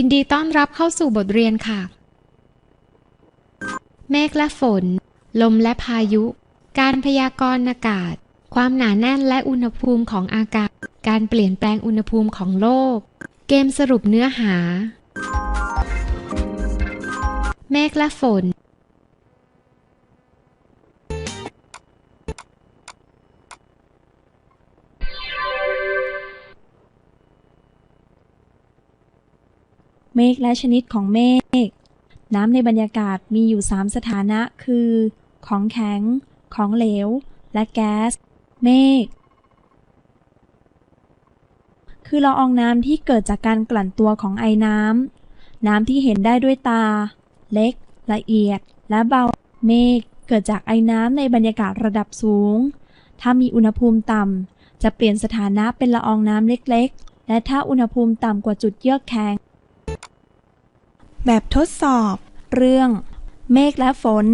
ยินดีต้อนรับเข้าสู่บทเรียนค่ะ เมฆและฝน ลมและพายุ การพยากรณ์อากาศ ความหนาแน่นและอุณหภูมิของอากาศ การเปลี่ยนแปลงอุณหภูมิของโลก เกมสรุปเนื้อหา เมฆและฝน เมฆและชนิดของเมฆ น้ำในบรรยากาศมีอยู่ 3 สถานะคือ ของแข็ง ของเหลว และแก๊ส เมฆ คือละอองน้ำที่เกิดจากการกลั่นตัวของไอน้ำ น้ำที่เห็นได้ด้วยตา เล็ก ละเอียด และเบา เมฆเกิดจากไอน้ำในบรรยากาศระดับสูง ถ้ามีอุณหภูมิต่ำจะเปลี่ยนสถานะเป็นละอองน้ำเล็กๆ และถ้าอุณหภูมิต่ำกว่าจุดเยือกแข็ง แบบทดสอบ เรื่อง เมฆและฝน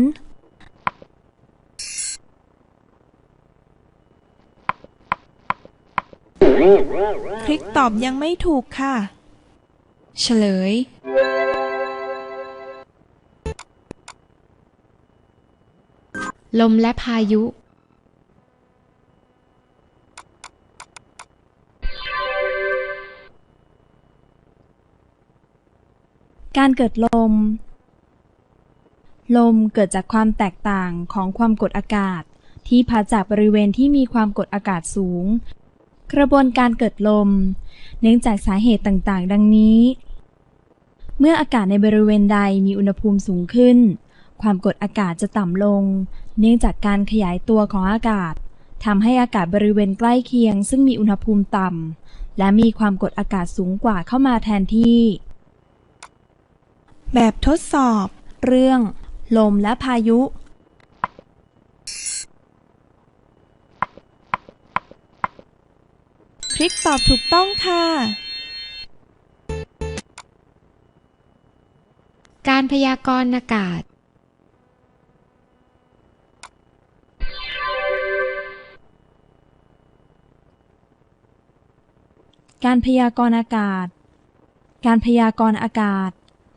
คลิกตอบยังไม่ถูกค่ะ เฉลย ลมและพายุ การเกิดลม ลมเกิดจากความแตกต่างของความกดอากาศ ที่พัดจากบริเวณที่มีความกดอากาศสูง กระบวนการเกิดลม เนื่องจากสาเหตุต่างๆ ดังนี้ เมื่ออากาศในบริเวณใดมีอุณหภูมิสูงขึ้น ความกดอากาศจะต่ำลง เนื่องจากการขยายตัวของอากาศทำให้อากาศบริเวณใกล้เคียง ซึ่งมีอุณหภูมิต่ำและมีความกดอากาศสูงกว่าเข้ามาแทนที่ แบบทดสอบ เรื่อง ลมและพายุคลิกตอบถูกต้องค่ะ การพยากรณ์อากาศ การพยากรณ์อากาศ การพยากรณ์อากาศ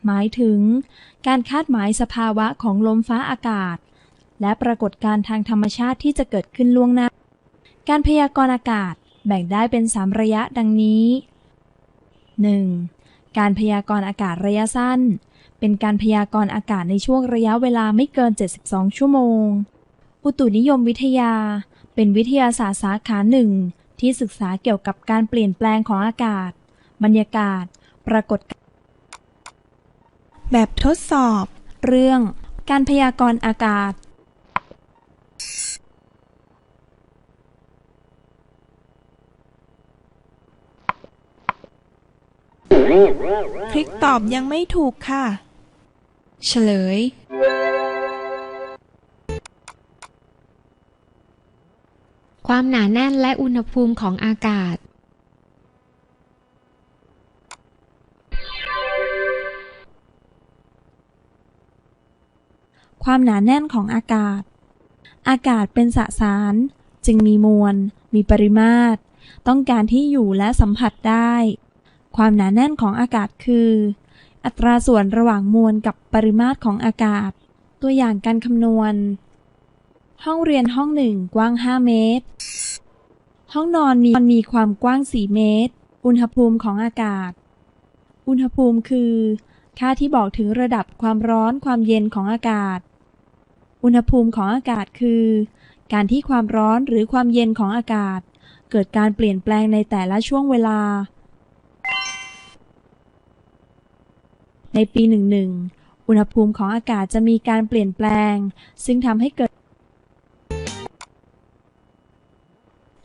หมายถึง การคาดหมายสภาวะของลมฟ้าอากาศ และปรากฏการณ์ทางธรรมชาติที่จะเกิดขึ้นล่วงหน้า การพยากรณ์อากาศแบ่งได้เป็น 3 ระยะดังนี้ 1. การพยากรณ์อากาศระยะสั้น เป็นการพยากรณ์อากาศในช่วงระยะเวลาไม่เกิน 72 ชั่วโมง อุตุนิยมวิทยา เป็นวิทยาศาสตร์สาขาหนึ่งที่ศึกษาเกี่ยวกับการเปลี่ยนแปลงของอากาศ บรรยากาศ ปรากฏการ แบบทดสอบ เรื่องการพยากรณ์อากาศคลิกตอบยังไม่ถูกค่ะ เฉลย ความหนาแน่นและอุณหภูมิของอากาศ ความหนาแน่นของอากาศ อากาศเป็นสสาร จึงมีมวล มีปริมาตร ต้องการที่อยู่และสัมผัสได้ ความหนาแน่นของอากาศคือ อัตราส่วนระหว่างมวลกับปริมาตรของอากาศ ตัวอย่างการคำนวณ ห้องเรียนห้องหนึ่งกว้าง 5 เมตร ห้องนอนมีมีความกว้าง 4 เมตร อุณหภูมิของอากาศ อุณหภูมิคือค่าที่บอกถึงระดับความร้อนความเย็นของอากาศ อุณหภูมิของอากาศคือ การที่ความร้อนหรือความเย็นของอากาศ เกิดการเปลี่ยนแปลงในแต่ละช่วงเวลา ในปี 11 อุณหภูมิของอากาศจะมีการเปลี่ยนแปลง ซึ่งทำให้เกิด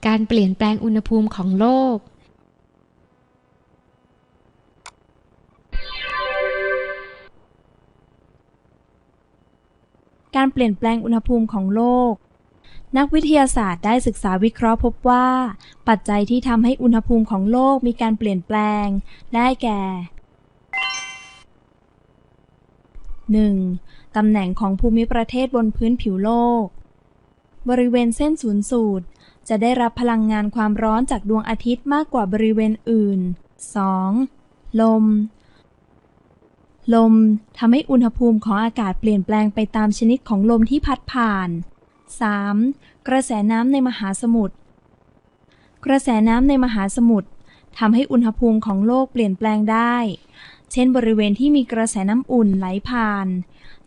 การเปลี่ยนแปลงอุณหภูมิของโลก การเปลี่ยนแปลงอุณหภูมิของโลก นักวิทยาศาสตร์ได้ศึกษาวิเคราะห์พบว่า ปัจจัยที่ทำให้อุณหภูมิของโลกมีการเปลี่ยนแปลง ได้แก่ 1. ตำแหน่งของภูมิประเทศบนพื้นผิวโลก บริเวณเส้นศูนย์สูตร จะได้รับพลังงานความร้อนจากดวงอาทิตย์มากกว่าบริเวณอื่น 2. ลม ลมทำให้อุณหภูมิของอากาศเปลี่ยนแปลงไปตามชนิดของลมที่พัดผ่าน 3. กระแสน้ำในมหาสมุทร กระแสน้ำในมหาสมุทรทำให้อุณหภูมิของโลกเปลี่ยนแปลงได้ เช่นบริเวณที่มีกระแสน้ำอุ่นไหลผ่าน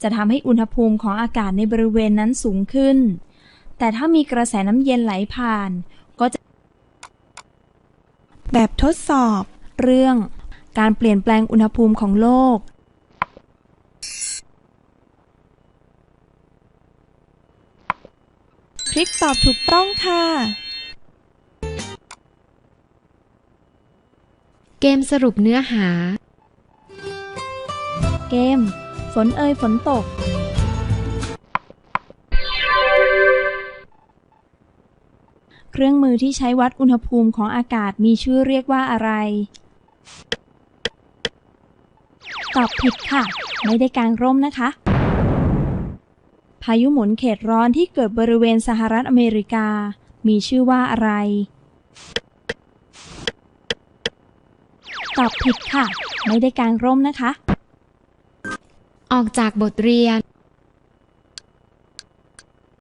จะทำให้อุณหภูมิของอากาศในบริเวณนั้นสูงขึ้น แต่ถ้ามีกระแสน้ำเย็นไหลผ่าน ก็จะ แบบทดสอบ เรื่อง การเปลี่ยนแปลงอุณหภูมิของโลก คลิกตอบถูกต้องค่ะ เกมสรุปเนื้อหา เกม ฝนเอ่ยฝนตก เครื่องมือที่ใช้วัดอุณหภูมิของอากาศมีชื่อเรียกว่าอะไร ตอบผิดค่ะ ไม่ได้กางร่มนะคะ พายุหมุนเขตร้อนที่เกิดบริเวณสหรัฐอเมริกา มีชื่อว่าอะไร ตอบผิดค่ะ ไม่ได้กางร่มนะคะ ออกจากบทเรียน